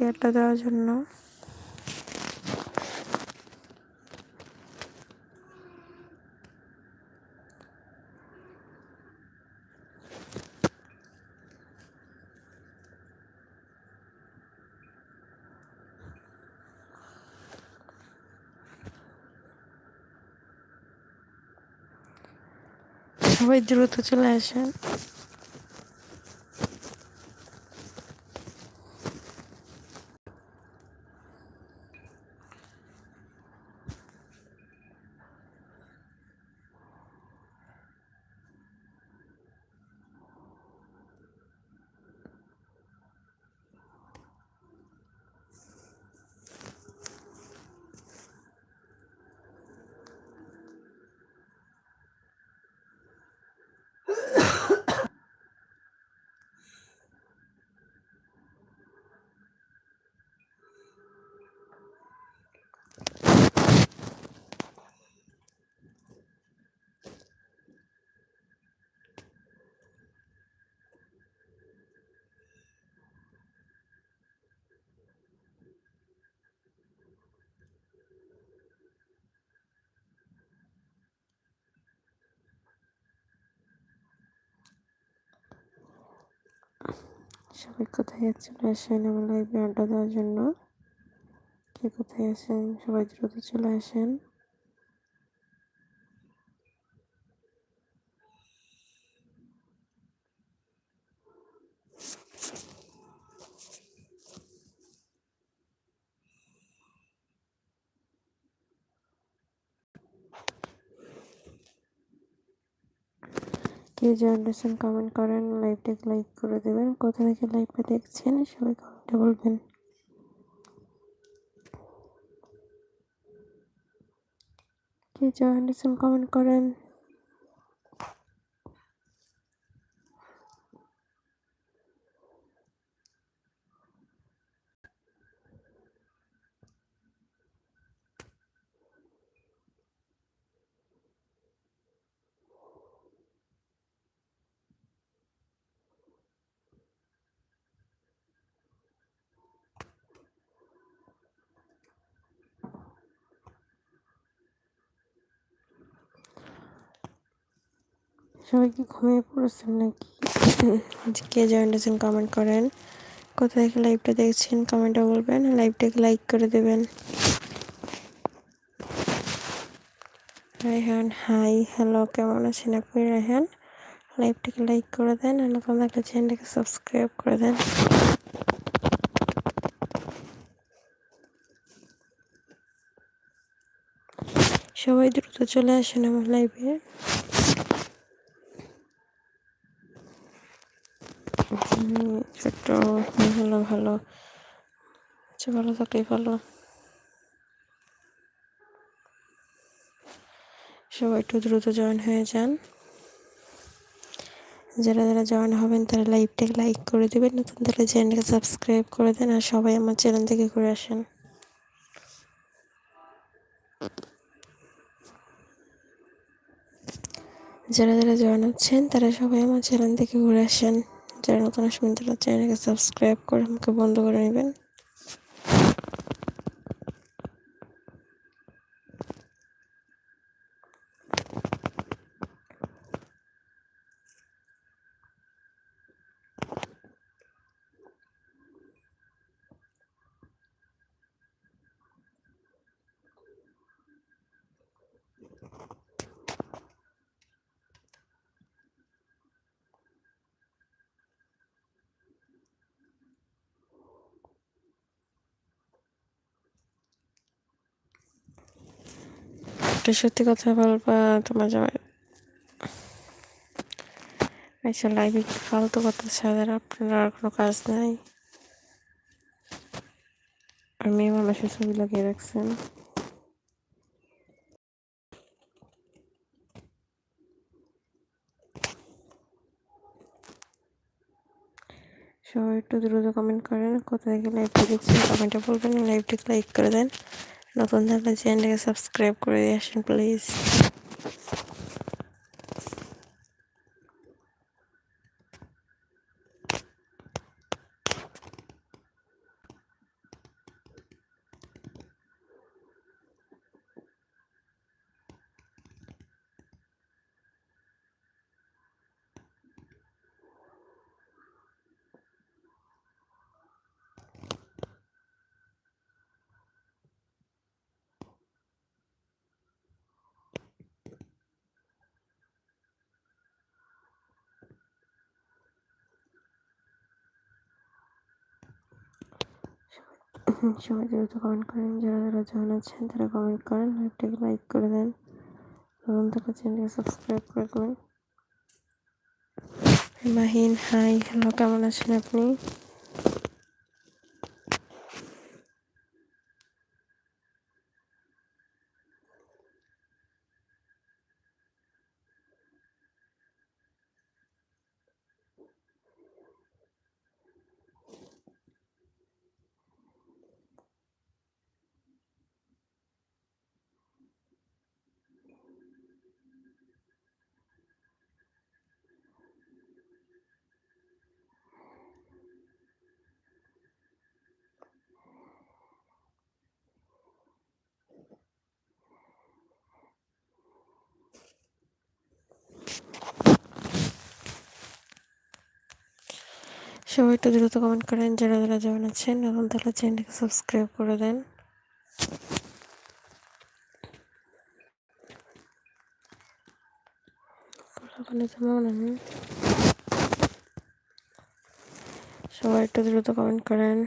লাইভে দেওয়ার জন্য। সবাই দ্রুত চলে আসেন। সবাই কোথায় চলে আসেন আমার লাইভে আড্ডা দেওয়ার জন্য। কে কোথায় আসেন সবাই দ্রুত চলে আসেন। কে জয়েন আছেন কমেন্ট করেন, লাইভটাকে লাইক করে দেবেন। কোথা থেকে লাইভটা দেখছেন, সবাই কমেন্টে বলবেন। কে জয়েন আছেন কমেন্ট করেন সবাই কি ঘুমিয়ে পড়েছেন নাকি? কে জয়েন আছেন কমেন্ট করেন। কোথা থেকে লাইভটা দেখছেন কমেন্টে বলবেন। লাইভটাকে লাইক করে দেবেন। রায়হান হাই হ্যালো কেমন আছেন আপনি রায়হান? লাইভটাকে লাইক করে দেন আর নতুন একটা চ্যানেলটাকে সাবস্ক্রাইব করে দেন। সবাই দ্রুত চলে আসেন আমার লাইভে ছোট্ট ভালো ভালো আচ্ছা ভালো থাকলেই ভালো সবাই একটু দ্রুত জয়েন হয়ে যান যারা যারা জয়েন হবেন তারা লাইভটাকে লাইক করে দেবেন নতুন তাহলে চ্যানেলকে সাবস্ক্রাইব করে দেন আর সবাই আমার চ্যানেল থেকে ঘুরে আসেন যারা যারা জয়েন হচ্ছেন, তারা সবাই আমার চ্যানেল থেকে ঘুরে আসেন। যারা নতুন আসবেন তারা চ্যানেলকে সাবস্ক্রাইব করে আমাকে বন্ধ করে নেবেন। একটা সত্যি কথা বলবা, তোমার জামাই। আচ্ছা লাইভে কি ফালতু কথা ছাড়া আপনার আর কোনো কাজ নাই। আর মেয়ে মানুষের ছবি লাগিয়ে রাখছেন সবাই একটু দ্রুত কমেন্ট করেন কোথায় থেকে লাইভটা দেখছেন কমেন্টে বলবেন লাইভটিকে লাইক করে দেন। নতুন থাকলে চ্যানেলটাকে সাবস্ক্রাইব করে দিয়ে আসেন প্লিজ সবাই দ্রুত কমেন্ট করেন, যারা যারা জয়েন আছেন তারা কমেন্ট করেন লাইভটাকে লাইক করে দেন নতুন থাকা চ্যানেলকে সাবস্ক্রাইব করে দেবেন। মাহিন হাই হ্যালো কেমন আছেন আপনি? সবাই একটু দ্রুত কমেন্ট করেন, যারা যারা জয়েন আছেন নতুন তাহলে চ্যানেলকে সাবস্ক্রাইব করে দেন। সবাই একটু দ্রুত কমেন্ট করেন।